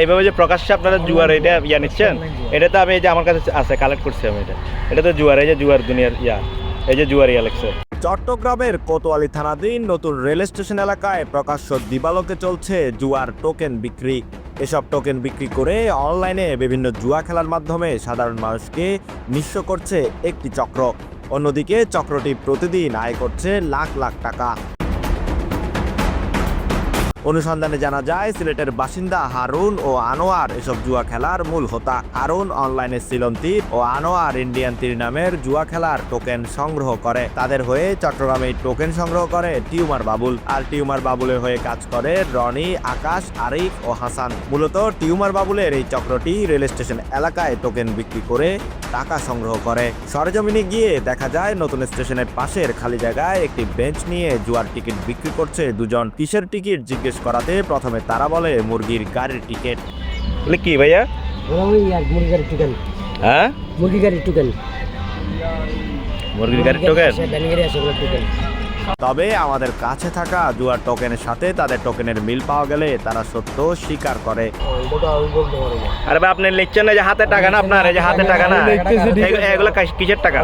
এইভাবে যে প্রকাশ্যে আপনারা জুয়ার এটা ইয়া নিচ্ছেন, এটা তো আমি এই যে আমার কাছে আছে কালেক্ট করছি আমি এটা। এটা তো জুয়ার, এই যে জুয়ার দুনিয়ার ইয়া, এই যে জুয়ার ইয়া লেখছে। চট্টগ্রামের কোতোয়ালি থানাধীন নতুন রেল স্টেশন এলাকায় প্রকাশ্য দিবালোকে চলছে জুয়ার টোকেন বিক্রি। এসব টোকেন বিক্রি করে অনলাইনে বিভিন্ন জুয়া খেলার মাধ্যমে সাধারণ মানুষকে নিঃস্ব করছে একটি চক্র। অন্যদিকে চক্রটি প্রতিদিন আয় করছে লাখ লাখ টাকা। অনুসন্ধানে জানা যায়, সিলেটের বাসিন্দা হারুন ও আনোয়ার এসব জুয়া খেলার মূল হোতা হারুন অনলাইনে সিলন তীর ও আনোয়ার ইন্ডিয়ান তীর নামের জুয়া খেলার টোকেন সংগ্রহ করে। তাদের হয়ে চট্টগ্রামে টোকেন সংগ্রহ করে টিউমার বাবুল। আর টিউমার বাবুলের হয়ে কাজ করে রনি, আকাশ, আরিফ ও হাসান। মূলত টিউমার বাবুলের এই চক্রটি রেল স্টেশন এলাকায় টোকেন বিক্রি করে টাকা সংগ্রহ করে। সরজমিনে গিয়ে দেখা যায়, নতুন স্টেশনের পাশের খালি জায়গায় একটি বেঞ্চ নিয়ে জুয়ার টিকিট বিক্রি করছে দুজন। কিসের টিকিট জিজ্ঞেস করাতে প্রথমে তারা বলে মুরগির গাড়ির টিকিট। বলে কি ভাইয়া? ওই আর মুরগি গাড়ির টোকেন হ্যাঁ? মুরগি গাড়ির টোকেন মুরগির গাড়ির টোকেন তবে আমাদের কাছে থাকা জুয়ার টোকেনের সাথে তাদের টোকেনের মিল পাওয়া গেলে তারা সত্য স্বীকার করে। আরে ভাই আপনি লিখছেন না যে হাতে টাকা না আপনার? এই যে হাতে টাকা না? এগুলো- কিসের টাকা?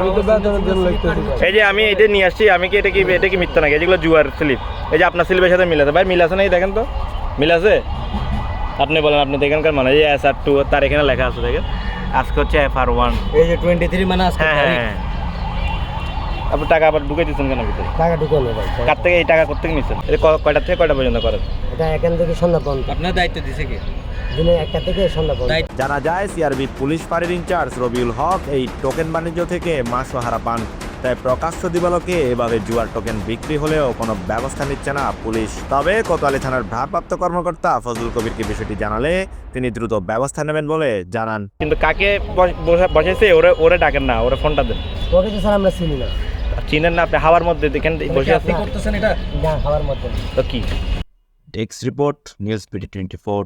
এই যে আমি এটা নিয়ে আসছি আমি কি এটা কি এটা কি মিথ্যা নাকি? যেগুলো জুয়ার স্লিপ। এই যে আপনার স্লিপের সাথে মিল আছে। ভাই মিল আছে না এই দেখেন তো? মিল আছে? আপনি বলেন আপনি এখানকার মানে এই এস আর টু তার এখানে লেখা আছে দেখেন। আজকে হচ্ছে এফ আর ওয়ান এই যে টোয়েন্টি থ্রি মানে হ্যাঁ হ্যাঁ। আপনি টাকা আবার ঢুকে দিচ্ছেন কেন ভিতরে? টাকা ঢুকানো ভাই কার থেকে এই টাকা কোথেকে নিচ্ছেন এটা কয়টা থেকে কয়টা পর্যন্ত করেন? এটা এখান থেকে সন্ধ্যা পর্যন্ত। আপনার দায়িত্ব দিছে কি? দিনে একটা থেকে সন্ধ্যা পর্যন্ত। জানা যায় সিআরবি পুলিশ ফাঁড়ির ইনচার্জ রবিউল হক এই টোকেন বাণিজ্য থেকে মাসোহারা পান। তাই প্রকাশ্য দিবালোকে এভাবে জুয়ার টোকেন বিক্রি হলেও কোনো ব্যবস্থা নিচ্ছে না পুলিশ। তবে কোতোয়ালি থানার ভারপ্রাপ্ত কর্মকর্তা ফজলুল কবিরকে বিষয়টি জানালে তিনি দ্রুত ব্যবস্থা নেবেন বলে জানান। কিন্তু কাকে বসেছে? ওরে ওরে ডাকেন না ওরে ফোনটা দেন। ওকে তো স্যার আমরা চিনি না। চিনেন না আপনি হাওয়ার মধ্যে দেখেন বসে আছে করতেছেন এটা? না খাবার মধ্যে। তো কি? ডেক্স report news PT twenty four